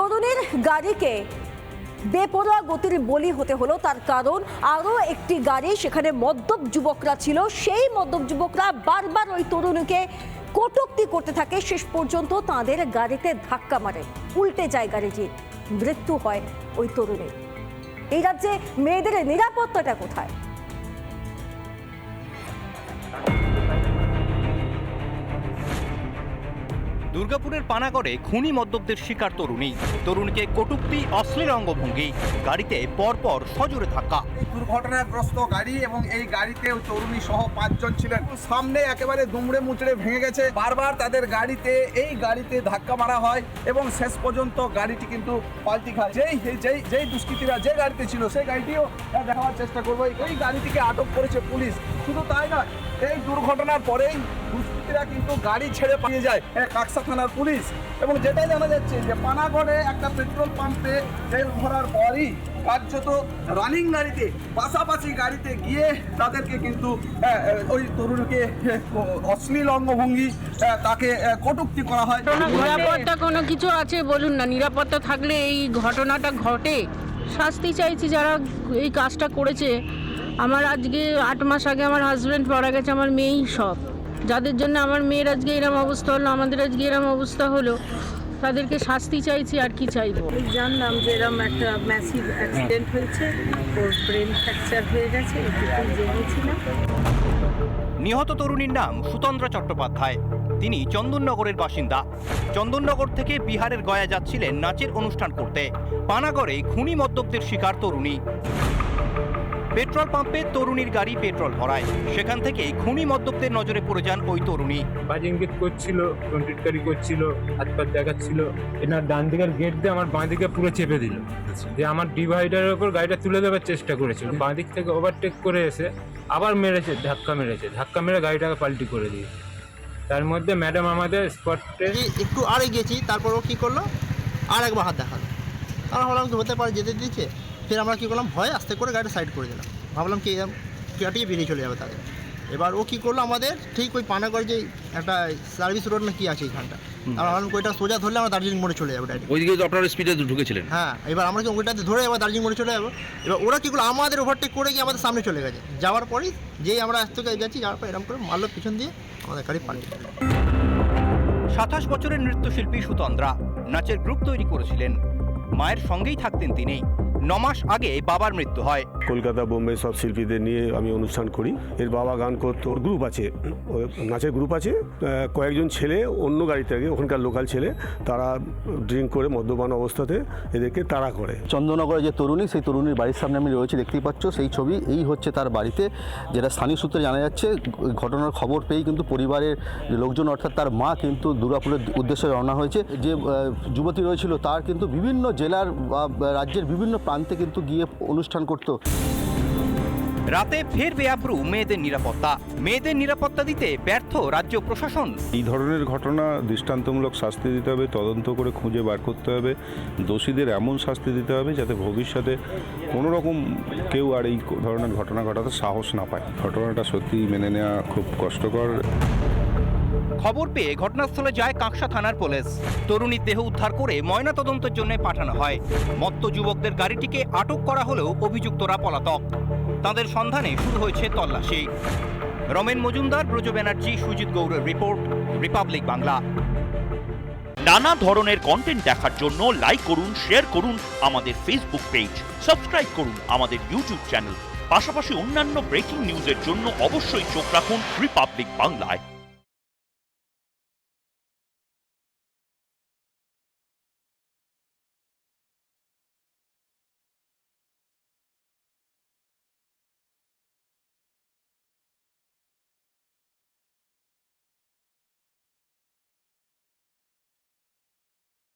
তরুণীর গাড়িকে বেপরোয়া গতির বলি হতে হলো। তার কারণ আরও একটি গাড়ি, সেখানে মদ্যপ যুবকরা ছিল। সেই মদ্যপ যুবকরা বারবার ওই তরুণীকে কটূক্তি করতে থাকে। শেষ পর্যন্ত তাদের গাড়িতে ধাক্কা মারে। উল্টে যায় গাড়িটি। মৃত্যু হয় ওই তরুণীর। এই রাজ্যে মেয়েদের নিরাপত্তাটা কোথায়? দুর্গাপুরের পানাগড়ে খুনি মদ্যপদের শিকার তরুণী। তরুণীকে কটূক্তি, অশ্লীল অঙ্গভঙ্গি গাড়িতে পরপর সজোরে ধাক্কা। দুর্ঘটনাগ্রস্ত গাড়ি এবং এই গাড়িতে ওই তরুণী সহ পাঁচজন ছিলেন। সামনে একেবারে দুমড়ে মুচড়ে ভেঙে গেছে। বারবার তাদের গাড়িতে, এই গাড়িতে ধাক্কা মারা হয় এবং শেষ পর্যন্ত গাড়িটি কিন্তু পাল্টি খায়। যেই যেই যেই দুষ্কৃতীরা যে গাড়িতে ছিল, সেই গাড়িটিও দেখাবার চেষ্টা করব। এই গাড়িটিকে আটক করেছে পুলিশ। শুধু তাই নয়, এই দুর্ঘটনার পরেই দুষ্কৃতীরা কিন্তু গাড়ি ছেড়ে পালিয়ে যায় কাকসা থানার পুলিশ। এবং যেটাই জানা যাচ্ছে যে পানাগড়ে একটা পেট্রোল পাম্পে তেল ভরার পরই কার্যত রানিং গাড়িতে, পাশাপাশি গাড়িতে গিয়ে তাদেরকে কিন্তু ওই তরুণকে অশ্লীল অঙ্গভঙ্গি তাকে কটূক্তি করা হয়। নিরাপত্তা কোনো কিছু আছে বলুন না, নিরাপত্তা থাকলে এই ঘটনাটা ঘটে। শাস্তি চাইছি যারা এই কাজটা করেছে। আমার আজকে আট মাস আগে আমার হাজব্যান্ড মারা গেছে, আমার মেয়েই সব। যাদের জন্য আমার মেয়ের আজকে এরম অবস্থা হলো আমাদের আজকে এরম অবস্থা হলো তাদেরকে শাস্তি চাইছি আর কি চাইব? জানলাম যে এরকম একটা ম্যাসিভ অ্যাক্সিডেন্ট হয়েছে ওর ব্রেন ফ্র্যাকচার হয়ে গেছে জেনেছিলাম। নিহত তরুণীর নাম সুতন্দ্রা চট্টোপাধ্যায়। তিনি চন্দননগরের বাসিন্দা। চন্দননগর থেকে বিহারের গয়া যাচ্ছিলেন নাচের অনুষ্ঠান করতে। পানাগড়ে খুনি মদ্যপদের শিকার তরুণী। পেট্রোল পাম্পে তরুণীর গাড়ি পেট্রোল ভরায়। সেখান থেকে খুনি মদ্যপদের নজরে পড়ে যান ওই তরুণী। বাজে ইঙ্গিত করছিল কন্ট্রিটকারি করছিল হাত পাত দেখাচ্ছিল। এনার ডান দিকের গেট দিয়ে আমার বাঁ দিকে পুরো চেপে দিল। যে আমার ডিভাইডারের ওপর গাড়িটা তুলে দেওয়ার চেষ্টা করেছিল বাঁ দিক থেকে ওভারটেক করে এসে আবার মেরেছে ধাক্কা মেরেছে। ধাক্কা মেরে গাড়িটাকে পাল্টি করে দিয়েছে তার মধ্যে ম্যাডাম আমাদের স্পটে একটু আর গেছি তারপর ও কী করল? আর একবার হাত দেখাল। আমরা ভাবলাম কি হতে পারে যেতে দিচ্ছে ফের আমরা কী করলাম ভয় আস্তে করে গাড়িটা সাইড করে দিলাম। ভাবলাম কি গাড়িটিকে বেরিয়ে চলে যাবে তাদের। এবার ও কী করল আমাদের ঠিক ওই পানাগড় যে একটা সার্ভিস রোড না কি আছে এইখানটা আমরা ভাবলাম ওইটা সোজা ধরলে আমরা দার্জিলিং মোড়ে চলে যাব ডাইরেক্ট ওইদিকে তো আপনারা স্পিডে ঢুকেছিলেন। হ্যাঁ এবার আমরা কি ওইটাতে ধরে এবার দার্জিলিং মোড়ে চলে যাব। এবার ওরা কী করল আমাদের ওভারটেক করে গিয়ে আমাদের সামনে চলে গেছে। যাওয়ার পরেই যেই আমরা থেকে গেছি যাওয়ার পর এরকম করে মারলো পিছন দিয়ে আমাদের গাড়ি পাল্টে সাতাশ বছরের নৃত্যশিল্পী সুতন্দ্রা নাচের গ্রুপ তৈরি করেছিলেন। মায়ের সঙ্গেই থাকতেন তিনি। নমাস আগে বাবার মৃত্যু হয়। কলকাতা বোম্বে সব শিল্পীদের নিয়ে আমি অনুষ্ঠান করি। এর বাবা গান করতো ওর গ্রুপ আছে নাচের গ্রুপ আছে। কয়েকজন ছেলে অন্য গাড়ি থেকে ওখানকার লোকাল ছেলে তারা ড্রিঙ্ক করে মদ্যপান অবস্থাতে এদেরকে তাড়া করে। চন্দননগরে যে তরুণী সেই তরুণীর বাড়ির সামনে আমি রয়েছি দেখতেই পাচ্ছ সেই ছবি এই হচ্ছে তার বাড়িতে যেটা স্থানীয় সূত্রে জানা যাচ্ছে ঘটনার খবর পেয়েই কিন্তু পরিবারের লোকজন অর্থাৎ তার মা কিন্তু দুর্গাপুরের উদ্দেশ্যে রওনা হয়েছে। যে যুবতী রয়েছিল তার কিন্তু বিভিন্ন জেলার বা রাজ্যের বিভিন্ন প্রান্তে কিন্তু গিয়ে অনুষ্ঠান করতো। রাতে ফের বেআব্রু মেয়েদের নিরাপত্তা। মেয়েদের নিরাপত্তা দিতে ব্যর্থ রাজ্য প্রশাসন। এই ধরনের ঘটনা দৃষ্টান্তমূলক শাস্তি দিতে হবে তদন্ত করে খুঁজে বার করতে হবে দোষীদের এমন শাস্তি দিতে হবে যাতে ভবিষ্যতে কোনো রকম কেউ আর এই ধরনের ঘটনা ঘটাতে সাহস না পায়। ঘটনাটা সত্যি মেনে নেওয়া খুব কষ্টকর। খবর পেয়ে ঘটনাস্থলে যায় কাঁকসা থানার পুলিশ। তরুণীর দেহ উদ্ধার করে ময়না তদন্তের জন্য পাঠানো হয়। মত্ত যুবকদের গাড়িটিকে আটক করা হলেও অভিযুক্তরা পলাতক। তাদের সন্ধানে শুরু হয়েছে তল্লাশি। রমেন মজুমদার, ব্রজ ব্যানার্জি, সুজিত গৌড়ের রিপোর্ট, রিপাবলিক বাংলা। নানা ধরনের কন্টেন্ট দেখার জন্য লাইক করুন শেয়ার করুন আমাদের ফেসবুক পেজ সাবস্ক্রাইব করুন আমাদের ইউটিউব চ্যানেল পাশাপাশি অন্যান্য ব্রেকিং নিউজের জন্য অবশ্যই চোখ রাখুন রিপাবলিক বাংলায়